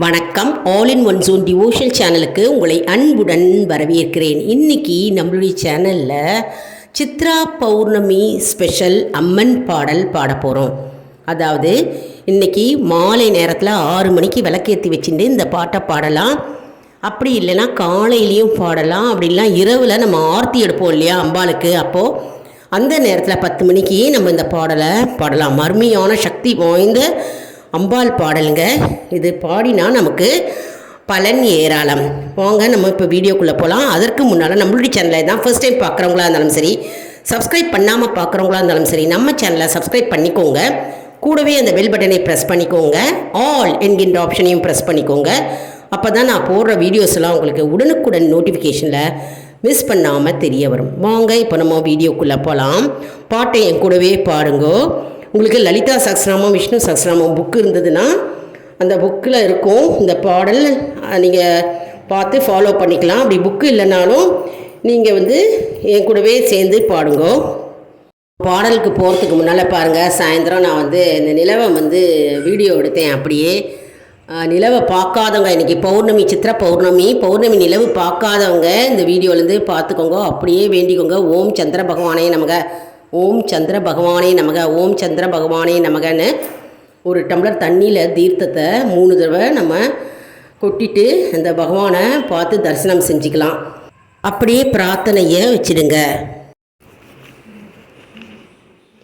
வணக்கம். All in one zone devotion சேனலுக்கு உங்களை அன்புடன் வரவேற்கிறேன். இன்னைக்கு நம்மளுடைய சேனலில் சித்ரா பௌர்ணமி ஸ்பெஷல் அம்மன் பாடல் பாட போகிறோம் அதாவது இன்னைக்கு மாலை நேரத்தில் ஆறு மணிக்கு விளக்கேற்றி வச்சுட்டு இந்த பாட்டை பாடலாம். அப்படி இல்லைன்னா காலையிலையும் பாடலாம். அப்படிலாம் இரவில் நம்ம ஆர்த்தி எடுப்போம் இல்லையா அம்பாளுக்கு. அப்போது அந்த நேரத்தில் பத்து மணிக்கு நம்ம இந்த பாடலை பாடலாம். மர்மியான சக்தி வாய்ந்த அம்பாள் பாடலுங்க. இது பாடினா நமக்கு பலன் ஏராளம். வாங்க நம்ம இப்போ வீடியோக்குள்ளே போகலாம் அதற்கு முன்னால் நம்மளுடைய சேனலை தான் ஃபர்ஸ்ட் டைம் பார்க்குறவங்களா இருந்தாலும் சரி சப்ஸ்கிரைப் பண்ணாமல் பார்க்குறவங்களா இருந்தாலும் சரி நம்ம சேனலை சப்ஸ்கிரைப் பண்ணிக்கோங்க. கூடவே அந்த பெல் பட்டனை ப்ரெஸ் பண்ணிக்கோங்க. ஆல் என்கின்ற ஆப்ஷனையும் ப்ரெஸ் பண்ணிக்கோங்க. அப்போ தான் நான் போடுற வீடியோஸ்லாம் உங்களுக்கு உடனுக்குடன் நோட்டிஃபிகேஷனில் மிஸ் பண்ணாமல் தெரிய வரும். வாங்க இப்போ நம்ம வீடியோக்குள்ளே போகலாம் பாட்டை என் கூடவே பாருங்கோ உங்களுக்கு லலிதா சஹஸ்ரநாமம் விஷ்ணு சஹஸ்ரநாமம் புக்கு இருந்ததுன்னா அந்த புக்கில் இருக்கும் இந்த பாடல். நீங்கள் பார்த்து ஃபாலோ பண்ணிக்கலாம். அப்படி புக்கு இல்லைனாலும் நீங்கள் வந்து என் கூடவே சேர்ந்து பாடுங்கோ. பாடலுக்கு போகிறதுக்கு முன்னால் பாருங்கள் சாயந்தரம் நான் வந்து இந்த நிலவை வந்து வீடியோ எடுத்தேன் அப்படியே. நிலவை பார்க்காதவங்க இன்றைக்கி பௌர்ணமி சித்திர பௌர்ணமி பௌர்ணமி நிலவு பார்க்காதவங்க இந்த வீடியோலேருந்து பார்த்துக்கோங்க. அப்படியே வேண்டிக்கோங்க. ஓம் சந்திர பகவானே நமக்கு ஓம் சந்திர பகவானே நமக ஓம் சந்திர பகவானே நமகன்னு ஒரு டம்ளர் தண்ணியில் தீர்த்தத்தை மூணு தடவை நம்ம கொட்டிட்டு அந்த பகவானை பார்த்து தரிசனம் செஞ்சுக்கலாம். அப்படியே பிரார்த்தனையை வச்சிடுங்க.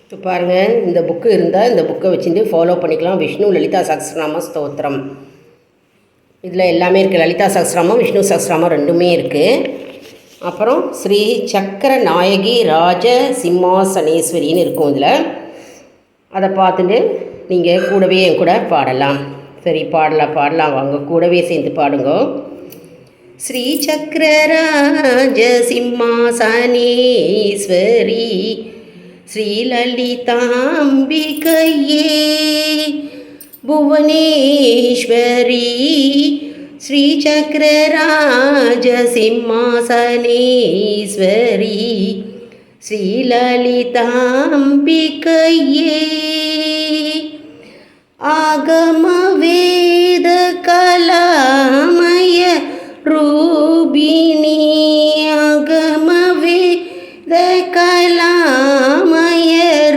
இப்போ பாருங்கள் இந்த புக்கு இருந்தால் இந்த புக்கை வச்சுட்டு ஃபாலோ பண்ணிக்கலாம். விஷ்ணு லலிதா சஹஸ்ரநாம ஸ்தோத்திரம். இதில் எல்லாமே இருக்குது லலிதா சஹஸ்ரநாமம் விஷ்ணு சஹஸ்ரநாமம் ரெண்டுமே இருக்குது அப்புறம் ஸ்ரீ சக்கர நாயகி ராஜ சிம்மாசனேஸ்வரின்னு இருக்கும் இதில். அதை பார்த்துட்டு நீங்கள் கூடவே என் கூட பாடலாம். சரி பாடலாம் பாடலாம். வாங்க கூடவே சேர்ந்து பாடுங்க. ஸ்ரீ சக்கர ராஜ சிம்மாசனேஸ்வரி ஸ்ரீலலிதாம்பிகையே புவனேஸ்வரி श्रीचक्रराजसिंहासनेश्वरी श्रीललिताम्बिकये आगमवेदकलामय रूपिणी आगमवेदकलामय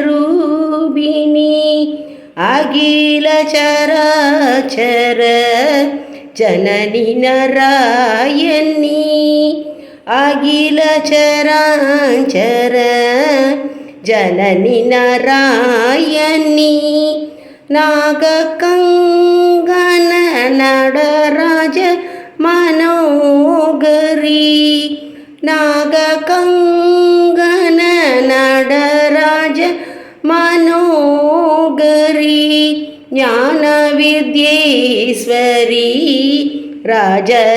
रूपिणी अगिलचर கலாமய ரூபிணி அகில சராச்சர ஜனனி நராயணி அகில சராச்சர ஜனனி நராயணி நாககங்கன நடராஜ மனோகரி ராஜராஜேஸ்வரி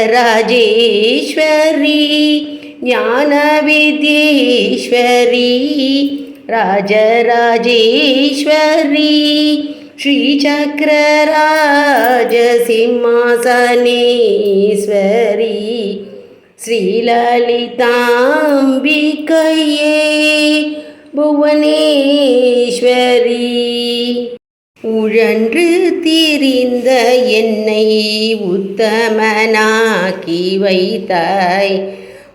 ஞான வித்யேஸ்வரி ராஜராஜேஸ்வரி ஸ்ரீசக்கரராஜ சிம்மாசனேஸ்வரி ஸ்ரீலலிதாம்பிகையே புவனேஸ்வரி. உழன்று திரிந்த என்னை உத்தமனாக்கி வைத்தாய்.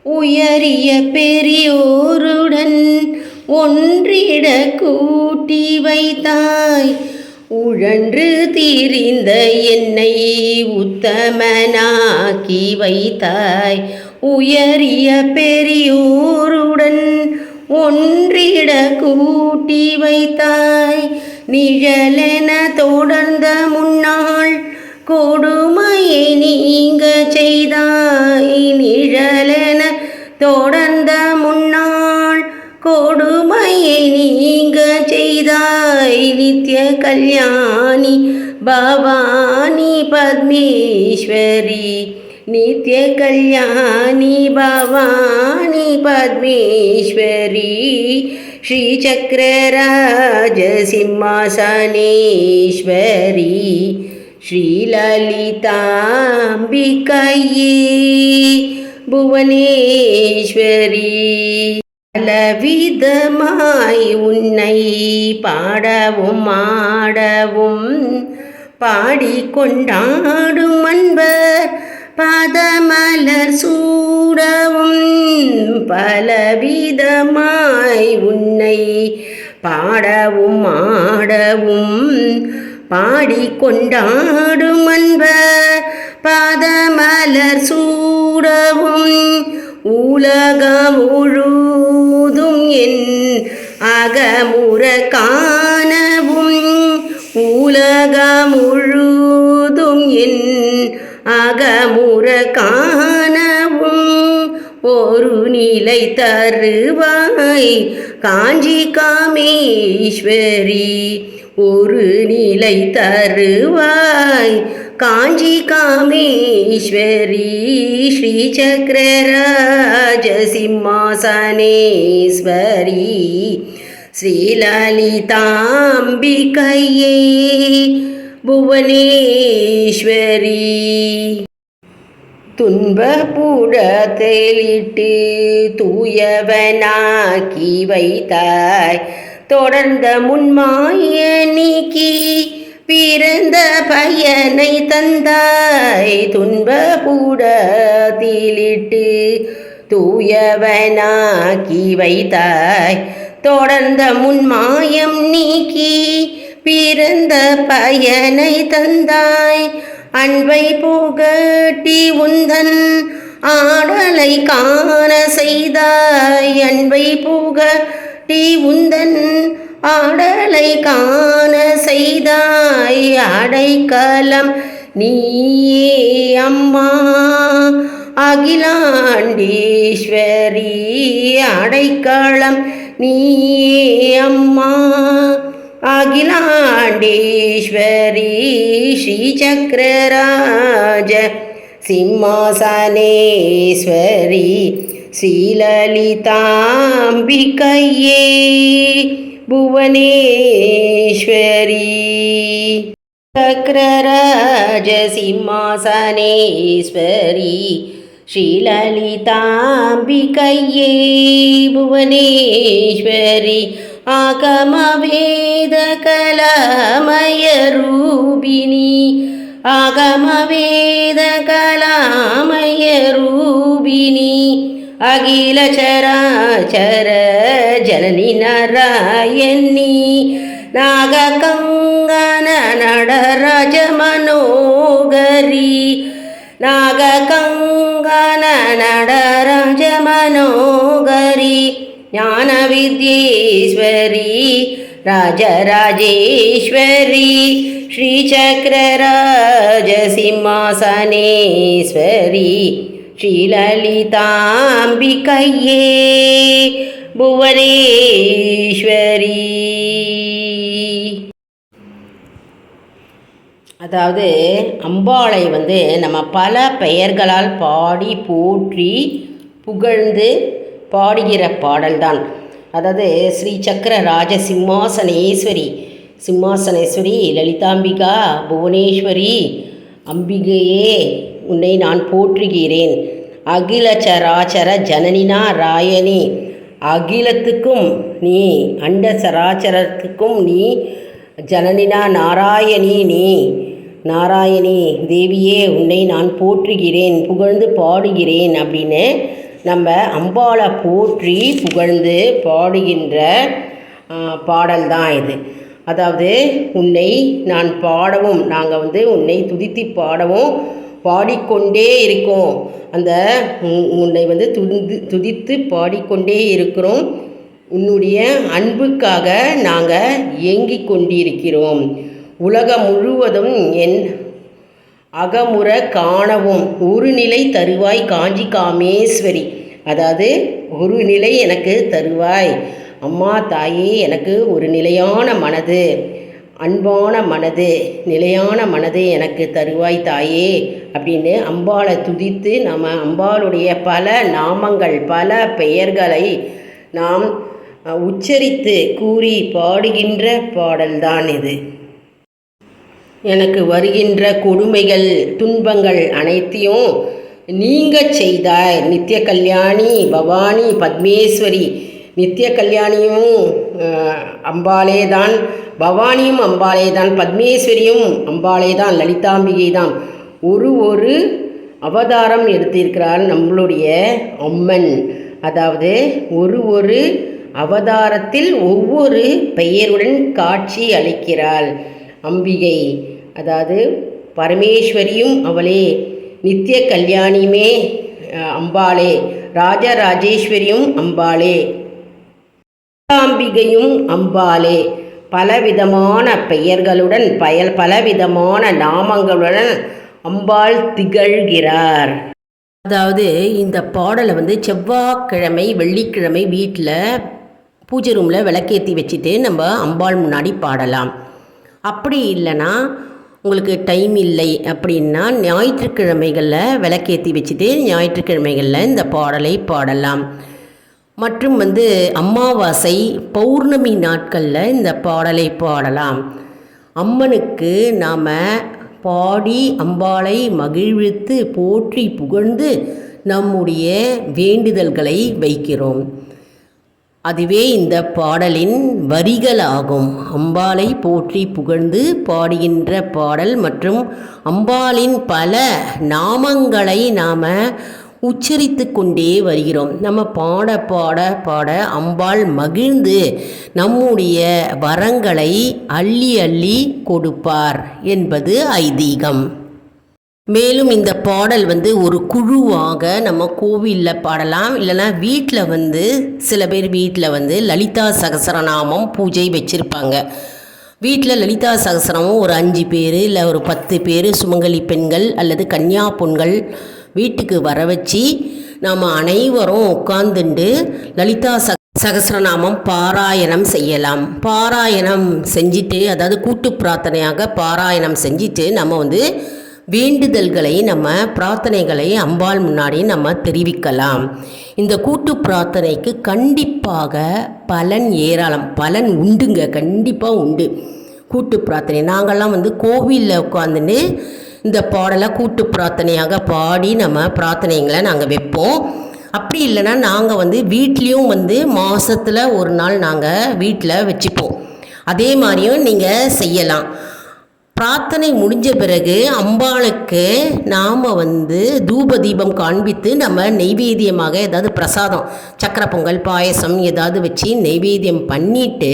உயரிய பெரியோருடன் ஒன்றிட கூட்டி வைத்தாய். உழன்று திரிந்த என்னை உத்தமனாக்கி வைத்தாய். உயரிய பெரியோருடன் ஒன்றிட கூட்டி வைத்தாய். நிழலென தொடர்ந்த முன்னாள் கொடுமையை நீங்க செய்தாய். நிழலென தொடர்ந்த முன்னாள் கொடுமையை நீங்க செய்தாய். நித்ய கல்யாணி பவானி பத்மேஸ்வரி நித்ய கல்யாணி பவானி பத்மேஸ்வரி ஸ்ரீசக்கரராஜ சிம்மாசனேஸ்வரி ஸ்ரீலலிதாம்பிகையே புவனேஸ்வரி. பலவிதமாய் உன்னை பாடவும் ஆடவும் பாடிக்கொண்டாடும் பதமலர் சூடவும் பலவிதமாய் உன்னை பாடவும் ஆடவும் பாடி கொண்டாடும் அன்ப. பதமலர் சூடவும் உலகம் முழுதும் என் அகமுற காணவும். உலகம் முழுதும் என் அகமுற காணவும் ஒரு நிலை தருவாய். காஞ்சி காமேஸ்வரி ஒரு நிலை தருவாய். காஞ்சி காமேஸ்வரி ஸ்ரீ சக்கரராஜ சிம்மாசனேஸ்வரி ஸ்ரீலலிதாம்பிகையே புவனேஸ்வரி. துன்பப்புடத்திலிட்டு தூயவனாக்கி வைத்தாய். தொடர்ந்த முன்மாய நீக்கி பிறந்த பயனை தந்தாய். துன்பப்புடத்திலிட்டு தூயவனாக்கி வைத்தாய். தொடர்ந்த முன்மாயம் நீக்கி பிறந்த பயனை தந்தாய். அன்பை புகட்டி உந்தன் ஆடலை காண செய்தாய். அன்பை புகட்டி உந்தன் ஆடலை காண செய்தாய். அடைக்கலம் நீயே அம்மா. அகிலாண்டீஸ்வரி அடைக்கலம் நீயே அம்மா. அகிலாண்டீஸ்வரி ஸ்ரீசக்கரராஜ சிம்மாசனேஸ்வரி ஸ்ரீலலிதாம்பிகையே புவனேஸ்வரி சக்கரராஜ சிம்மாசனேஸ்வரி ஸ்ரீலலிதாம்பிகையே புவனேஸ்வரி ആഗമവേദകലാമയരൂപിണി ആഗമവേദകലാമയരൂപിണി അഖില ചരാചര ജനനി നാരായണി നാഗകങ്കന നടരാജ മനോഗരി നാഗകങ്കന നടരാജ മനോഗരി ஞான வித்யேஸ்வரி ராஜராஜேஸ்வரி ஸ்ரீசக்கரராஜ சிம்மாசனேஸ்வரி ஸ்ரீலலிதாம்பிகையே புவனேஸ்வரி. அதாவது அம்பாளை வந்து நம்ம பல பெயர்களால் பாடி போற்றி புகழ்ந்து பாடுகிற பாடல்தான். அதாவது ஸ்ரீ சக்கர ராஜ சிம்மாசனேஸ்வரி. சிம்மாசனேஸ்வரி லலிதாம்பிகா புவனேஸ்வரி அம்பிகையே உன்னை நான் போற்றுகிறேன். அகில சராச்சர ஜனனினா ராயணி அகிலத்துக்கும் நீ அண்ட சராச்சரத்துக்கும் நீ ஜனனினா நாராயணி நீ. நாராயணி தேவியே உன்னை நான் போற்றுகிறேன் புகழ்ந்து பாடுகிறேன் அப்படின்னு நம்ம அம்பாளை போற்றி புகழ்ந்து பாடுகின்ற பாடல் தான் இது. அதாவது உன்னை நான் பாடவும் நாங்கள் வந்து உன்னை துதித்து பாடவும் பாடிக்கொண்டே இருக்கோம். அந்த உன்னை வந்து துதி துதித்து பாடிக்கொண்டே இருக்கிறோம். உன்னுடைய அன்புக்காக நாங்கள் இயங்கிக் கொண்டிருக்கிறோம். உலகம் முழுவதும் என் அகமுற காணவும். ஒரு நிலை தருவாய் காஞ்சி காமேஸ்வரி. அதாவது ஒரு நிலை எனக்கு தருவாய். அம்மா தாயே எனக்கு ஒரு நிலையான மனது. அன்பான மனது. நிலையான மனது எனக்கு தருவாய் தாயே அப்படின்னு அம்பாளை துதித்து நம்ம அம்பாளுடைய பல நாமங்கள் பல பெயர்களை நாம் உச்சரித்து கூறி பாடுகின்ற பாடல்தான் இது. எனக்கு வருகின்ற கொடுமைகள் துன்பங்கள் அனைத்தையும் நீங்கள் செய்தாய். நித்திய கல்யாணி பவானி பத்மேஸ்வரி. நித்திய கல்யாணியும் அம்பாலே தான் பவானியும் அம்பாலே தான் பத்மேஸ்வரியும் அம்பாலே தான் லலிதாம்பிகை தான் ஒரு ஒரு அவதாரம் எடுத்திருக்கிறார் நம்மளுடைய அம்மன். அதாவது ஒரு ஒரு அவதாரத்தில் ஒவ்வொரு பெயருடன் காட்சி அளிக்கிறாள். அம்பிகை. அதாவது பரமேஸ்வரியும் அவளே நித்திய கல்யாணியுமே அம்பாளே ராஜராஜேஸ்வரியும் அம்பாளே. அம்பிகையும் அம்பாளே. பலவிதமான பெயர்களுடன் பயல் பலவிதமான நாமங்களுடன் அம்பாள் திகழ்கிறார். அதாவது இந்த பாடலை வந்து செவ்வாய்க்கிழமை வெள்ளிக்கிழமை வீட்டில் பூஜை ரூமில் விளக்கேற்றி வச்சுட்டு நம்ம அம்பாள் முன்னாடி பாடலாம். அப்படி இல்லைன்னா உங்களுக்கு டைம் இல்லை அப்படின்னா ஞாயிற்றுக்கிழமைகளில் விளக்கேற்றி வச்சுட்டு ஞாயிற்றுக்கிழமைகளில் இந்த பாடலை பாடலாம். மற்றும் வந்து அமாவாசை பௌர்ணமி நாட்களில் இந்த பாடலை பாடலாம். அம்மனுக்கு நாம் பாடி அம்பாளை மகிழ்வித்து போற்றி புகழ்ந்து நம்முடைய வேண்டுதல்களை வைக்கிறோம். அதுவே இந்த பாடலின் வரிகளாகும். அம்பாளை போற்றி புகழ்ந்து பாடுகின்ற பாடல் மற்றும் அம்பாளின் பல நாமங்களை நாம் உச்சரித்து கொண்டே வருகிறோம். நம்ம பாட பாட பாட அம்பாள் மகிழ்ந்து நம்முடைய வரங்களை அள்ளி அள்ளி கொடுப்பார் என்பது ஐதீகம். மேலும் இந்த பாடல் வந்து ஒரு குழுவாக நம்ம கோவிலில் பாடலாம். இல்லைன்னா வீட்டில் வந்து சில பேர் வீட்டில் வந்து லலிதா சகசரநாமம் பூஜை வச்சுருப்பாங்க. வீட்டில் லலிதா சகசரமும் ஒரு அஞ்சு பேர் இல்லை ஒரு பத்து பேர் சுமங்கலி பெண்கள் அல்லது கன்னியா பொண்கள் வீட்டுக்கு வர வச்சு நாம் அனைவரும் உட்காந்துண்டு லலிதா ச சகசிரநாமம் பாராயணம் செய்யலாம். பாராயணம் செஞ்சுட்டு அதாவது கூட்டு பிரார்த்தனையாக பாராயணம் செஞ்சுட்டு நம்ம வந்து வேண்டுதல்களை நம்ம பிரார்த்தனைகளை அம்பாள் முன்னாடி நம்ம தெரிவிக்கலாம். இந்த கூட்டு பிரார்த்தனைக்கு கண்டிப்பாக பலன் ஏராளம் பலன் உண்டுங்க கண்டிப்பாக உண்டு. கூட்டு பிரார்த்தனை நாங்கள்லாம் வந்து கோவிலில் உட்காந்துன்னு இந்த பாடலை கூட்டு பிரார்த்தனையாக பாடி நம்ம பிரார்த்தனைங்களை நாங்கள் வைப்போம். அப்படி இல்லைன்னா நாங்கள் வந்து வீட்லேயும் வந்து மாதத்தில் ஒரு நாள் நாங்கள் வீட்டில் வச்சுப்போம். அதே மாதிரியும் நீங்கள் செய்யலாம். பிரார்த்தனை முடிஞ்ச பிறகு அம்பாளுக்கு நாம் வந்து தூப தீபம் காண்பித்து நம்ம நெய்வேத்தியமாக ஏதாவது பிரசாதம் சக்கரை பொங்கல் பாயசம் ஏதாவது வச்சு நெய்வேத்தியம் பண்ணிட்டு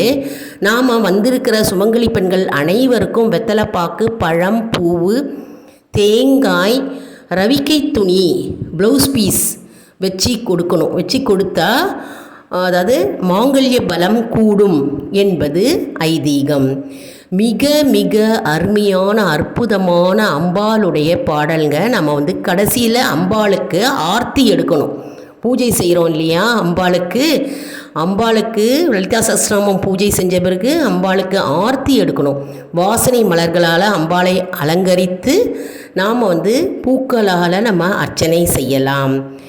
நாம் வந்திருக்கிற சுமங்கலி பெண்கள் அனைவருக்கும் வெத்தலைப்பாக்கு பழம் பூவு தேங்காய் ரவிக்கை துணி ப்ளவுஸ் பீஸ் வச்சு கொடுக்கணும். வச்சு கொடுத்தா அதாவது மாங்கல்ய பலம் கூடும் என்பது ஐதீகம். மிக மிக அருமையான அற்புதமான அம்பாளுடைய பாடல்ங்க. நம்ம வந்து கடைசியில் அம்பாளுக்கு ஆர்த்தி எடுக்கணும். பூஜை செய்கிறோம் இல்லையா? அம்பாளுக்கு அம்பாளுக்கு லலிதா சஸ்திரமம் பூஜை செஞ்ச பிறகு அம்பாளுக்கு ஆர்த்தி எடுக்கணும். வாசனை மலர்களால் அம்பாளை அலங்கரித்து நாம் வந்து பூக்களால் நம்ம அர்ச்சனை செய்யலாம்.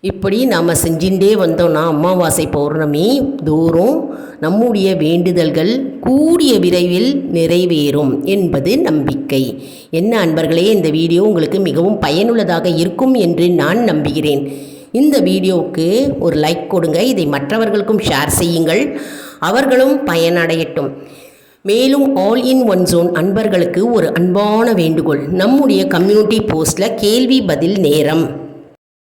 இப்படி நாம் செஞ்சுட்டே வந்தோம்னா அமாவாசை பௌர்ணமி தோறும் நம்முடைய வேண்டுதல்கள் கூடிய விரைவில் நிறைவேறும் என்பது நம்பிக்கை. என்ன அன்பர்களே இந்த வீடியோ உங்களுக்கு மிகவும் பயனுள்ளதாக இருக்கும் என்று நான் நம்புகிறேன். இந்த வீடியோவுக்கு ஒரு லைக் கொடுங்க இதை மற்றவர்களுக்கும் ஷேர் செய்யுங்கள் அவர்களும் பயனடையட்டும். மேலும் ஆல் இன் ஒன் ஜோன் அன்பர்களுக்கு ஒரு அன்பான வேண்டுகோள் நம்முடைய கம்யூனிட்டி போஸ்டில் கேள்வி பதில் நேரம்.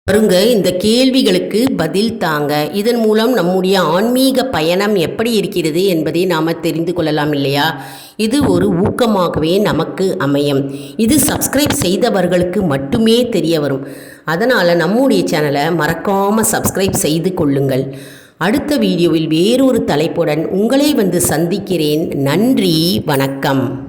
வருங்க இந்த கேள்விகளுக்கு பதில் தாங்க. இதன் மூலம் நம்முடைய ஆன்மீக பயணம் எப்படி இருக்கிறது என்பதை நாம் தெரிந்து கொள்ளலாம் இல்லையா? இது ஒரு ஊக்கமாகவே நமக்கு அமையும். இது சப்ஸ்கிரைப் செய்தவர்களுக்கு மட்டுமே தெரிய வரும். அதனால் நம்முடைய சேனலை மறக்காமல் சப்ஸ்கிரைப் செய்து கொள்ளுங்கள். அடுத்த வீடியோவில் வேறொரு தலைப்புடன் உங்களை வந்து சந்திக்கிறேன். நன்றி வணக்கம்.